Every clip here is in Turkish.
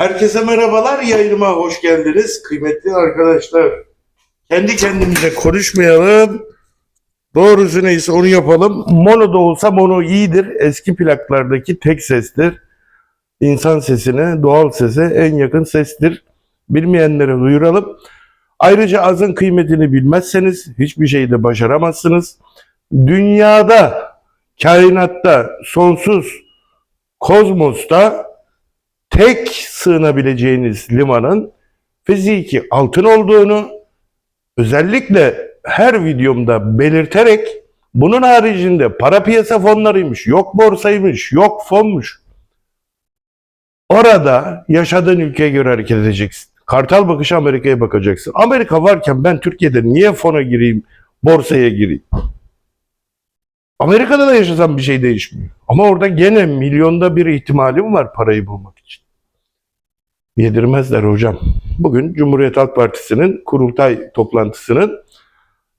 Herkese merhabalar, yayınıma hoş geldiniz kıymetli arkadaşlar. Kendi kendimize konuşmayalım. Doğrusu neyse onu yapalım. Mono da olsa mono iyidir. Eski plaklardaki tek sestir. İnsan sesine, doğal sese en yakın sestir. Bilmeyenlere duyuralım. Ayrıca azın kıymetini bilmezseniz hiçbir şeyi de başaramazsınız. Dünyada, kainatta, sonsuz kozmosta tek sığınabileceğiniz limanın fiziki altın olduğunu özellikle her videomda belirterek bunun haricinde para piyasa fonlarıymış, yok borsaymış, yok fonmuş. Orada yaşadığın ülkeye göre hareket edeceksin. Kartal bakışı Amerika'ya bakacaksın. Amerika varken ben Türkiye'de niye fona gireyim, borsaya gireyim? Amerika'da da yaşasam bir şey değişmiyor. Ama orada gene milyonda bir ihtimalim var parayı bulmak için. Yedirmezler hocam. Bugün Cumhuriyet Halk Partisi'nin kurultay toplantısının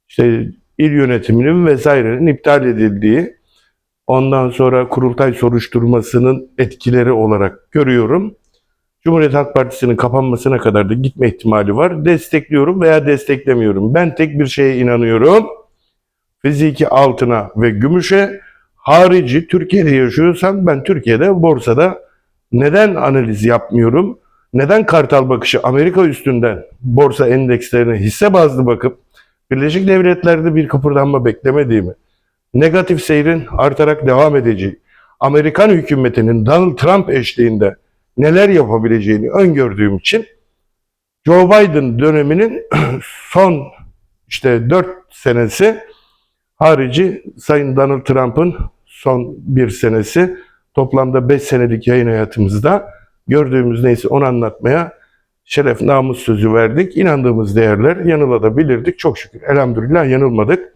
işte il yönetiminin vesairenin iptal edildiği ondan sonra kurultay soruşturmasının etkileri olarak görüyorum. Cumhuriyet Halk Partisi'nin kapanmasına kadar da gitme ihtimali var. Destekliyorum veya desteklemiyorum. Ben tek bir şeye inanıyorum. Fiziki altına ve gümüşe harici Türkiye'de yaşıyorsam ben Türkiye'de borsada neden analiz yapmıyorum? Neden kartal bakışı Amerika üstünden borsa endekslerine hisse bazlı bakıp Birleşik Devletler'de bir kıpırdanma beklemediğimi, negatif seyrin artarak devam edeceği, Amerikan hükümetinin Donald Trump eşliğinde neler yapabileceğini öngördüğüm için Joe Biden döneminin son işte 4 senesi harici Sayın Donald Trump'ın son bir senesi. Toplamda 5 senelik yayın hayatımızda gördüğümüz neyse onu anlatmaya şeref namus sözü verdik. İnandığımız değerler yanılabilirdik. Çok şükür elhamdülillah yanılmadık.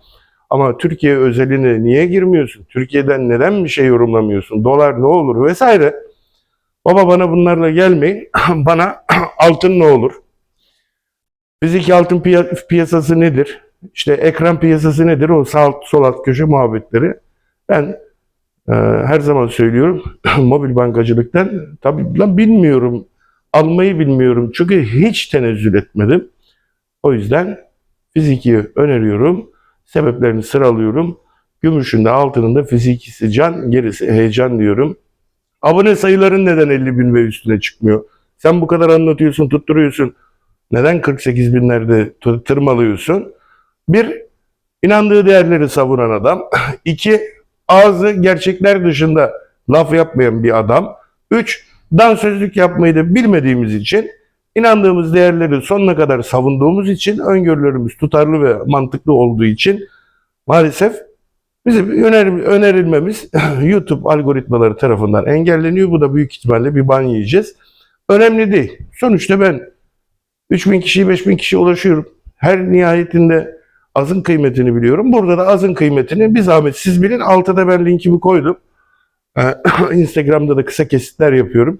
Ama Türkiye özeline niye girmiyorsun? Türkiye'den neden bir şey yorumlamıyorsun? Dolar ne olur vesaire. Baba bana bunlarla gelmeyin. bana altın ne olur? Fiziki altın piya- piyasası nedir? İşte ekran piyasası nedir? O sağ alt, sol alt köşe muhabbetleri. Ben her zaman söylüyorum mobil bankacılıktan tabii lan bilmiyorum. Almayı bilmiyorum. Çünkü hiç tenezzül etmedim. O yüzden fiziki öneriyorum. Sebeplerini sıralıyorum. Gümüşün de altının da fizikisi can, gerisi heyecan diyorum. Abone sayıların neden 50 bin ve üstüne çıkmıyor? Sen bu kadar anlatıyorsun, tutturuyorsun. Neden 48 binlerde tırmalıyorsun? Bir, inandığı değerleri savunan adam. İki, ağzı gerçekler dışında laf yapmayan bir adam. Üç, dansözlük yapmayı da bilmediğimiz için, inandığımız değerleri sonuna kadar savunduğumuz için, öngörülerimiz tutarlı ve mantıklı olduğu için maalesef bizim önerim, önerilmemiz YouTube algoritmaları tarafından engelleniyor. Bu da büyük ihtimalle bir ban yiyeceğiz. Önemli değil. Sonuçta ben 3000 kişiyi 5000 kişiye ulaşıyorum. Her nihayetinde azın kıymetini biliyorum. Burada da azın kıymetini bir zahmet siz bilin. Altta ben linkimi koydum. Ee, Instagram'da da kısa kesitler yapıyorum.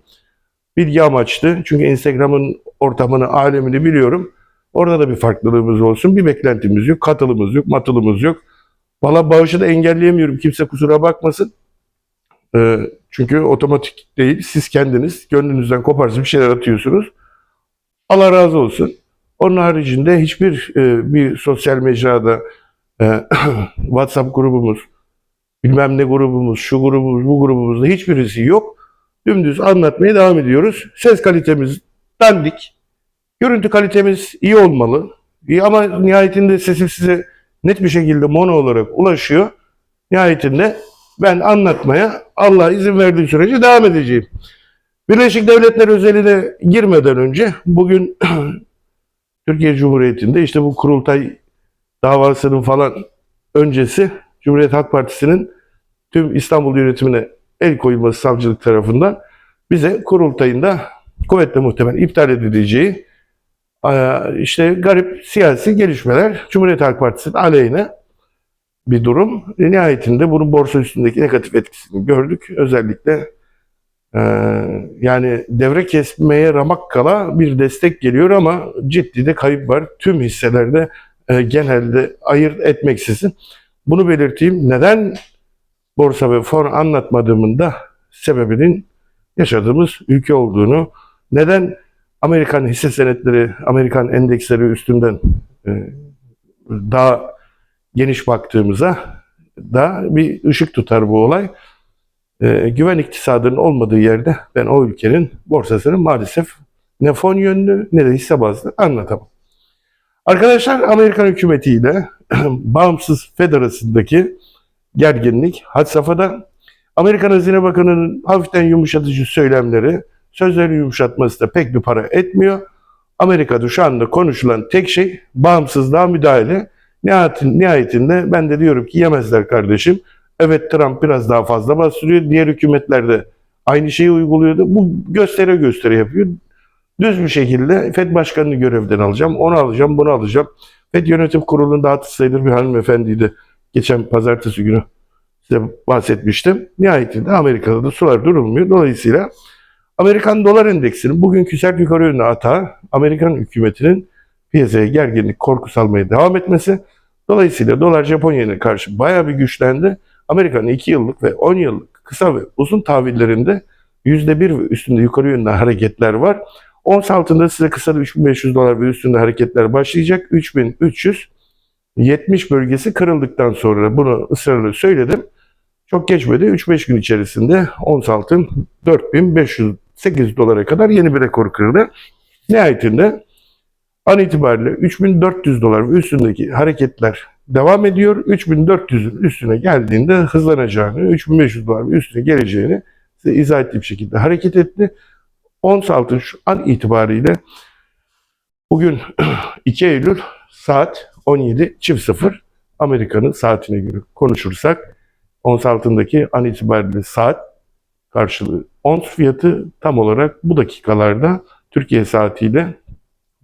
Bilgi amaçlı. Çünkü Instagram'ın ortamını, alemini biliyorum. Orada da bir farklılığımız olsun. Bir beklentimiz yok, katılımız yok, matılımız yok. Valla bağışı da engelleyemiyorum. Kimse kusura bakmasın. Ee, çünkü otomatik değil. Siz kendiniz gönlünüzden koparsın bir şeyler atıyorsunuz. Allah razı olsun. Onun haricinde hiçbir e, bir sosyal mecrada e, WhatsApp grubumuz, bilmem ne grubumuz, şu grubumuz, bu grubumuzda hiçbirisi yok. Dümdüz anlatmaya devam ediyoruz. Ses kalitemiz dandik. Görüntü kalitemiz iyi olmalı. İyi ama nihayetinde sesim size net bir şekilde mono olarak ulaşıyor. Nihayetinde ben anlatmaya Allah izin verdiği sürece devam edeceğim. Birleşik Devletler özeline girmeden önce bugün Türkiye Cumhuriyeti'nde işte bu kurultay davasının falan öncesi Cumhuriyet Halk Partisi'nin tüm İstanbul yönetimine el koyulması savcılık tarafından bize kurultayında kuvvetle muhtemel iptal edileceği eee, işte garip siyasi gelişmeler Cumhuriyet Halk Partisi'nin aleyhine bir durum. E, Nihayetinde bunun borsa üstündeki negatif etkisini gördük. Özellikle yani devre kesmeye ramak kala bir destek geliyor ama ciddi de kayıp var. Tüm hisselerde e, genelde ayırt etmeksizin. Bunu belirteyim. Neden borsa ve fon anlatmadığımın da sebebinin yaşadığımız ülke olduğunu Neden Amerikan hisse senetleri, Amerikan endeksleri üstünden e, daha geniş baktığımıza da bir ışık tutar bu olay. E, güven iktisadının olmadığı yerde ben o ülkenin borsasının maalesef ne fon yönlü ne de hisse bazlı anlatamam. Arkadaşlar Amerikan hükümetiyle bağımsız Fed arasındaki gerginlik had safhada. Amerikan Hazine Bakanı'nın hafiften yumuşatıcı söylemleri, sözleri yumuşatması da pek bir para etmiyor. Amerika'da şu anda konuşulan tek şey bağımsızlığa müdahale. Nihayetin, nihayetinde ben de diyorum ki yemezler kardeşim. Evet Trump biraz daha fazla bastırıyor. Diğer hükümetler de aynı şeyi uyguluyordu. Bu göstere göstere yapıyor. Düz bir şekilde FED Başkanı'nı görevden alacağım. Onu alacağım, bunu alacağım. FED Yönetim Kurulu'nda hatır sayılır bir hanımefendiydi. Geçen pazartesi günü size bahsetmiştim. Nihayetinde Amerika'da da sular durulmuyor. Dolayısıyla Amerikan dolar endeksinin bugünkü sert yukarı yönlü atağı Amerikan hükümetinin piyasaya gerginlik, korku salmaya devam etmesi. Dolayısıyla dolar Japonya'ya karşı bayağı bir güçlendi. Amerika'nın 2 yıllık ve 10 yıllık kısa ve uzun tahvillerinde %1 ve üstünde yukarı yönlü hareketler var. Ons altında size kısa da 3500 dolar ve üstünde hareketler başlayacak. 3370 bölgesi kırıldıktan sonra bunu ısrarla söyledim. Çok geçmedi. 3-5 gün içerisinde ons altın 4508 dolara kadar yeni bir rekor kırdı. Nihayetinde an itibariyle 3400 dolar ve üstündeki hareketler devam ediyor. 3400'ün üstüne geldiğinde hızlanacağını, 3500 dolar üstüne geleceğini size izah ettiğim şekilde hareket etti. Ons altın şu an itibariyle bugün 2 Eylül saat 17 çift sıfır Amerika'nın saatine göre konuşursak ons altındaki an itibariyle saat karşılığı ons fiyatı tam olarak bu dakikalarda Türkiye saatiyle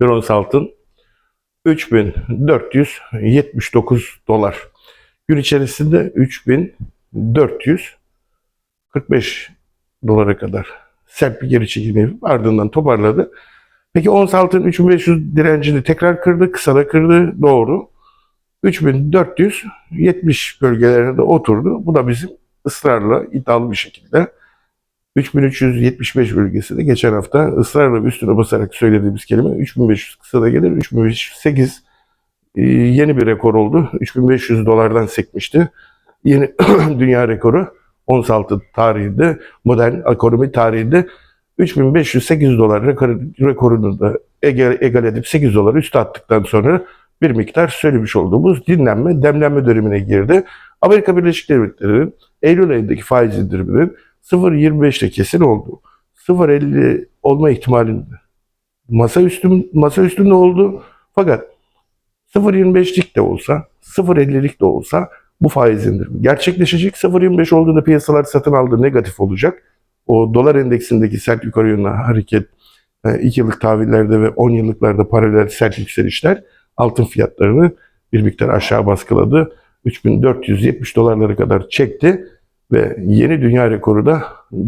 bir ons altın 3479 dolar. Gün içerisinde 3445 dolara kadar sert bir geri çekilme ardından toparladı. Peki ons altın 3500 direncini tekrar kırdı, kısa da kırdı. Doğru. 3470 bölgelerine de oturdu. Bu da bizim ısrarla iddialı bir şekilde 3375 bölgesi de geçen hafta ısrarla üstüne basarak söylediğimiz kelime 3500 kısa da gelir. 3508 e, yeni bir rekor oldu. 3500 dolardan sekmişti. Yeni dünya rekoru ons altın tarihinde, modern ekonomi tarihinde 3508 dolar rekor- rekorunu da egal, egal edip 8 dolar üstü attıktan sonra bir miktar söylemiş olduğumuz dinlenme, demlenme dönemine girdi. Amerika Birleşik Devletleri'nin Eylül ayındaki faiz indiriminin 0.25'te kesin oldu. 0.50 olma ihtimalinde masa üstü masa üstünde oldu. Fakat 0.25'lik de olsa, 0.50'lik de olsa bu faiz indirimi gerçekleşecek. 0.25 olduğunda piyasalar satın aldı negatif olacak. O dolar endeksindeki sert yukarı yönlü hareket 2 yıllık tahvillerde ve 10 yıllıklarda paralel sert yükselişler altın fiyatlarını bir miktar aşağı baskıladı. 3470 dolarlara kadar çekti ve yeni dünya rekoru da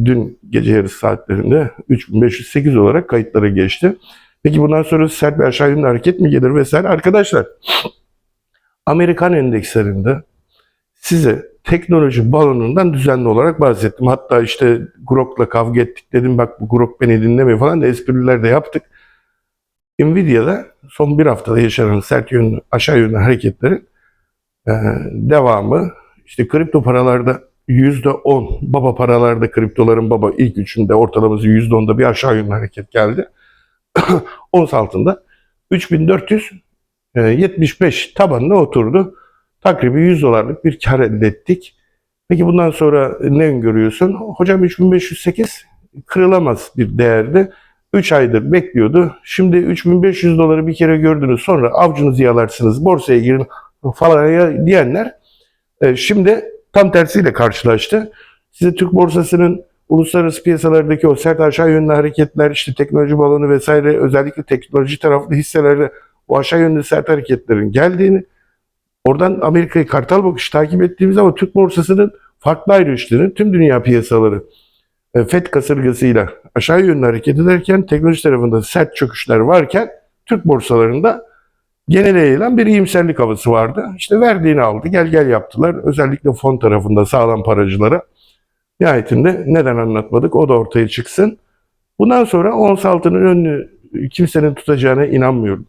dün gece yarısı saatlerinde 3508 olarak kayıtlara geçti. Peki bundan sonra sert bir aşağı yönlü hareket mi gelir vesaire? Arkadaşlar Amerikan endekslerinde size teknoloji balonundan düzenli olarak bahsettim. Hatta işte Grok'la kavga ettik dedim bak bu Grok beni dinlemiyor falan da espriler de yaptık. Nvidia'da son bir haftada yaşanan sert yönlü aşağı yönlü hareketlerin e, devamı işte kripto paralarda %10 baba paralarda kriptoların baba ilk üçünde ortalaması %10'da bir aşağı yönlü hareket geldi. Ons altında 3475 tabanına oturdu. Takribi 100 dolarlık bir kar elde ettik. Peki bundan sonra ne öngörüyorsun? Hocam 3508 kırılamaz bir değerde. 3 aydır bekliyordu. Şimdi 3500 doları bir kere gördünüz sonra avcunuzu yalarsınız borsaya girin falan diyenler e, şimdi tam tersiyle karşılaştı. Size Türk borsasının uluslararası piyasalardaki o sert aşağı yönlü hareketler, işte teknoloji balonu vesaire özellikle teknoloji taraflı hisselerde o aşağı yönlü sert hareketlerin geldiğini, oradan Amerika'yı kartal bakış takip ettiğimiz ama Türk borsasının farklı ayrıştığını, tüm dünya piyasaları e, FED kasırgasıyla aşağı yönlü hareket ederken teknoloji tarafında sert çöküşler varken Türk borsalarında genel yayılan bir iyimserlik havası vardı. İşte verdiğini aldı, gel gel yaptılar. Özellikle fon tarafında sağlam paracılara. Nihayetinde neden anlatmadık o da ortaya çıksın. Bundan sonra ons altının önünü kimsenin tutacağına inanmıyorum.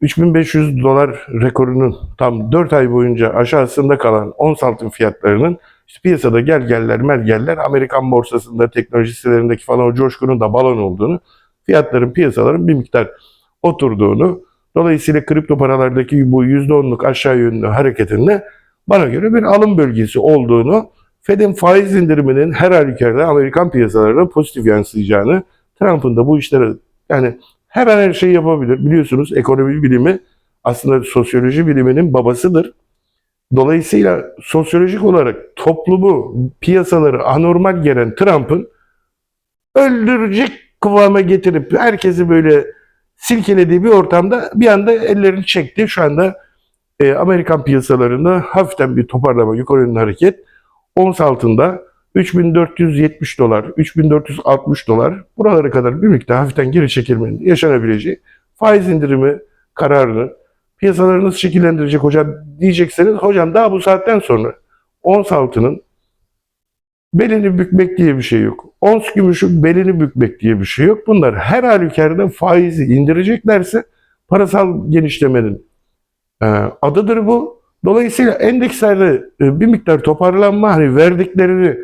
3500 dolar rekorunun tam 4 ay boyunca aşağısında kalan ons altın fiyatlarının işte piyasada gel geller mergeller Amerikan borsasında teknoloji sitelerindeki falan o coşkunun da balon olduğunu fiyatların piyasaların bir miktar oturduğunu dolayısıyla kripto paralardaki bu %10'luk aşağı yönlü hareketinde bana göre bir alım bölgesi olduğunu Fed'in faiz indiriminin her halükarda Amerikan piyasalarına pozitif yansıyacağını Trump'ın da bu işlere yani her an her şeyi yapabilir. Biliyorsunuz ekonomi bilimi aslında sosyoloji biliminin babasıdır. Dolayısıyla sosyolojik olarak toplumu, piyasaları anormal gelen Trump'ın öldürecek kıvama getirip herkesi böyle silkelediği bir ortamda bir anda ellerini çekti. Şu anda e, Amerikan piyasalarında hafiften bir toparlama, yukarı yönlü hareket. Ons altında 3470 dolar, 3460 dolar buralara kadar bir miktar hafiften geri çekilmenin yaşanabileceği faiz indirimi kararını piyasaları nasıl şekillendirecek hocam diyecekseniz hocam daha bu saatten sonra ons altının belini bükmek diye bir şey yok. Ons gümüşün belini bükmek diye bir şey yok. Bunlar her halükarda faizi indireceklerse parasal genişlemenin e, adıdır bu. Dolayısıyla endekslerde e, bir miktar toparlanma hani verdiklerini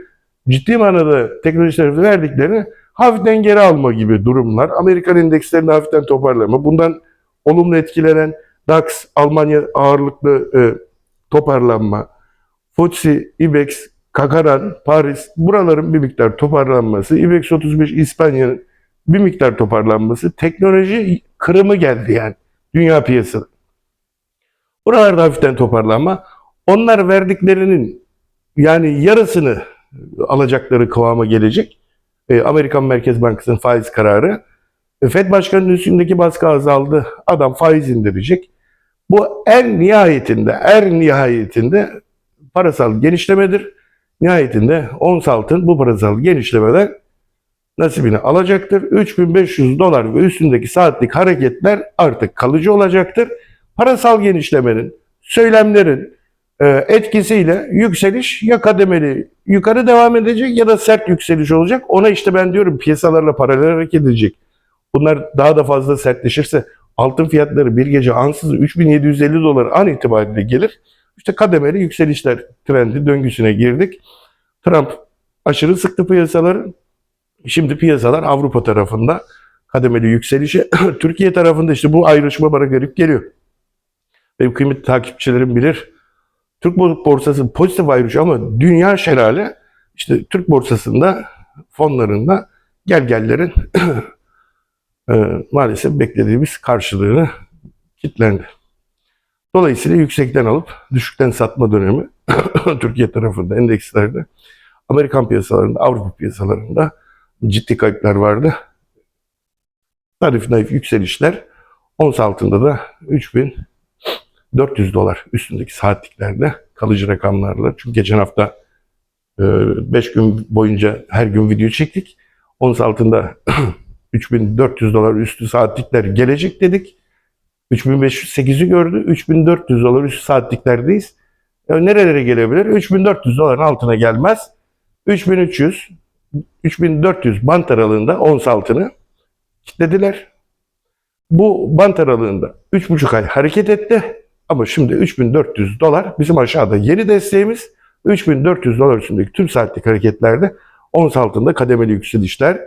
ciddi manada teknolojileri verdiklerini hafiften geri alma gibi durumlar. Amerikan endekslerinde hafiften toparlama. Bundan olumlu etkilenen DAX, Almanya ağırlıklı e, toparlanma. FTSE, IBEX, Kakaran, Paris buraların bir miktar toparlanması. IBEX 35 İspanya'nın bir miktar toparlanması. Teknoloji kırımı geldi yani dünya piyasası. Buralarda hafiften toparlanma. Onlar verdiklerinin yani yarısını alacakları kıvama gelecek. E, Amerikan Merkez Bankası'nın faiz kararı. E, Fed Başkanı'nın üstündeki baskı azaldı. Adam faiz indirecek. Bu en nihayetinde, en nihayetinde parasal genişlemedir. Nihayetinde ons altın bu parasal genişlemeden nasibini alacaktır. 3500 dolar ve üstündeki saatlik hareketler artık kalıcı olacaktır. Parasal genişlemenin, söylemlerin e, etkisiyle yükseliş ya kademeli yukarı devam edecek ya da sert yükseliş olacak. Ona işte ben diyorum piyasalarla paralel hareket edecek. Bunlar daha da fazla sertleşirse altın fiyatları bir gece ansız 3750 dolar an itibariyle gelir. İşte kademeli yükselişler trendi döngüsüne girdik. Trump aşırı sıktı piyasaları. Şimdi piyasalar Avrupa tarafında kademeli yükselişe. Türkiye tarafında işte bu ayrışma bana garip geliyor. Benim kıymetli takipçilerim bilir. Türk borsası pozitif ayrışıyor ama dünya şelale işte Türk borsasında fonlarında gelgellerin e, maalesef beklediğimiz karşılığını kitlendi. Dolayısıyla yüksekten alıp düşükten satma dönemi Türkiye tarafında endekslerde, Amerikan piyasalarında, Avrupa piyasalarında ciddi kayıplar vardı. Tarif naif yükselişler ons altında da 3400 dolar üstündeki saatliklerde kalıcı rakamlarla. Çünkü geçen hafta 5 gün boyunca her gün video çektik. Ons altında 3400 dolar üstü saatlikler gelecek dedik. 3508'i gördü. 3400 dolar üstü saatliklerdeyiz. Yani nerelere gelebilir? 3400 doların altına gelmez. 3300, 3400 bant aralığında ons altını kitlediler. Bu bant aralığında 3,5 ay hareket etti. Ama şimdi 3400 dolar bizim aşağıda yeni desteğimiz. 3400 dolar üstündeki tüm saatlik hareketlerde ons altında kademeli yükselişler.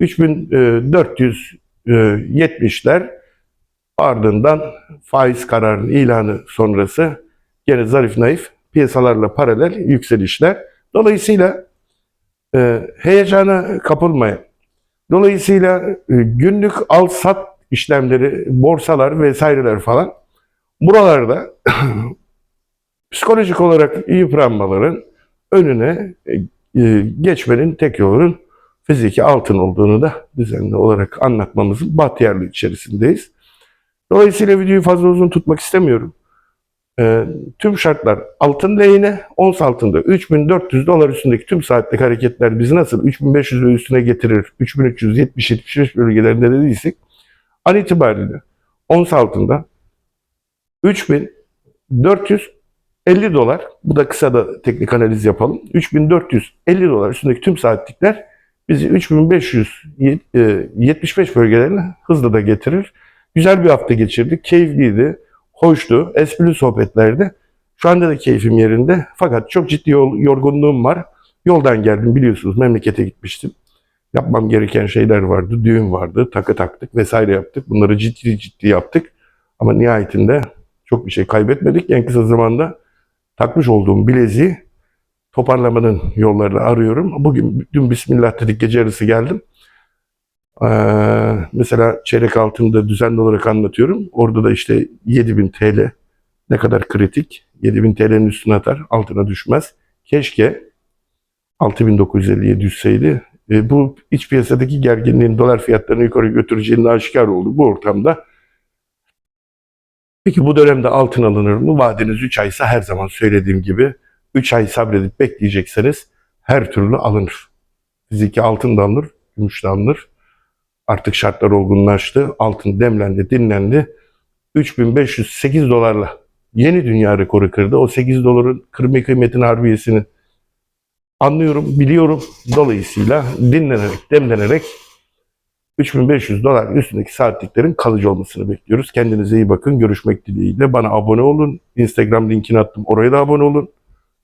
3470'ler ardından faiz kararının ilanı sonrası gene zarif naif piyasalarla paralel yükselişler. Dolayısıyla e, heyecana kapılmayın. Dolayısıyla e, günlük al sat işlemleri, borsalar vesaireler falan buralarda psikolojik olarak yıpranmaların önüne e, geçmenin tek yolunun fiziki altın olduğunu da düzenli olarak anlatmamızın bahtiyarlığı içerisindeyiz. Dolayısıyla videoyu fazla uzun tutmak istemiyorum. E, tüm şartlar altın lehine, ons altında 3400 dolar üstündeki tüm saatlik hareketler bizi nasıl 3500 ve üstüne getirir, 3370-75 bölgelerinde dediysek an itibariyle ons altında 3450 dolar, bu da kısa da teknik analiz yapalım. 3450 dolar üstündeki tüm saatlikler bizi 3575 bölgelerine hızlı da getirir. Güzel bir hafta geçirdik. Keyifliydi, hoştu, esprili sohbetlerdi. Şu anda da keyfim yerinde. Fakat çok ciddi yol, yorgunluğum var. Yoldan geldim biliyorsunuz memlekete gitmiştim. Yapmam gereken şeyler vardı. Düğün vardı, takı taktık vesaire yaptık. Bunları ciddi ciddi yaptık. Ama nihayetinde çok bir şey kaybetmedik. En kısa zamanda takmış olduğum bileziği toparlamanın yollarını arıyorum. Bugün dün Bismillah dedik gece yarısı geldim. Ee, mesela çeyrek altında düzenli olarak anlatıyorum. Orada da işte 7000 TL ne kadar kritik. 7000 TL'nin üstüne atar, altına düşmez. Keşke 6950'ye düşseydi. E, bu iç piyasadaki gerginliğin dolar fiyatlarını yukarı götüreceğinin aşikar oldu bu ortamda. Peki bu dönemde altın alınır mı? Vadeniz 3 aysa her zaman söylediğim gibi 3 ay sabredip bekleyecekseniz her türlü alınır. Fiziki altın da alınır, gümüş de alınır. Artık şartlar olgunlaştı. Altın demlendi, dinlendi. 3508 dolarla yeni dünya rekoru kırdı. O 8 doların kırma kıymetin harbiyesini anlıyorum, biliyorum. Dolayısıyla dinlenerek, demlenerek 3500 dolar üstündeki saatliklerin kalıcı olmasını bekliyoruz. Kendinize iyi bakın. Görüşmek dileğiyle. Bana abone olun. Instagram linkini attım. Oraya da abone olun.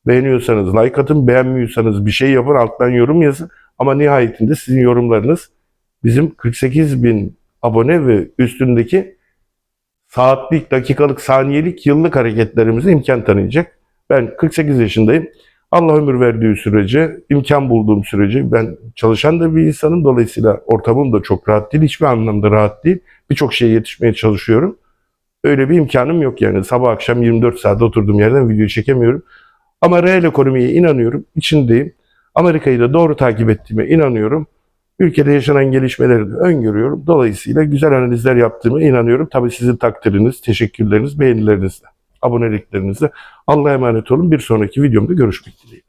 Beğeniyorsanız like atın. Beğenmiyorsanız bir şey yapın. Alttan yorum yazın. Ama nihayetinde sizin yorumlarınız bizim 48 bin abone ve üstündeki saatlik, dakikalık, saniyelik, yıllık hareketlerimize imkan tanıyacak. Ben 48 yaşındayım. Allah ömür verdiği sürece, imkan bulduğum sürece ben çalışan da bir insanım. Dolayısıyla ortamım da çok rahat değil. Hiçbir anlamda rahat değil. Birçok şeye yetişmeye çalışıyorum. Öyle bir imkanım yok yani. Sabah akşam 24 saat oturduğum yerden video çekemiyorum. Ama reel ekonomiye inanıyorum. içindeyim. Amerika'yı da doğru takip ettiğime inanıyorum. Ülkede yaşanan gelişmeleri de öngörüyorum. Dolayısıyla güzel analizler yaptığıma inanıyorum. Tabii sizin takdiriniz, teşekkürleriniz, beğenilerinizle, aboneliklerinizle. Allah'a emanet olun. Bir sonraki videomda görüşmek dileğiyle.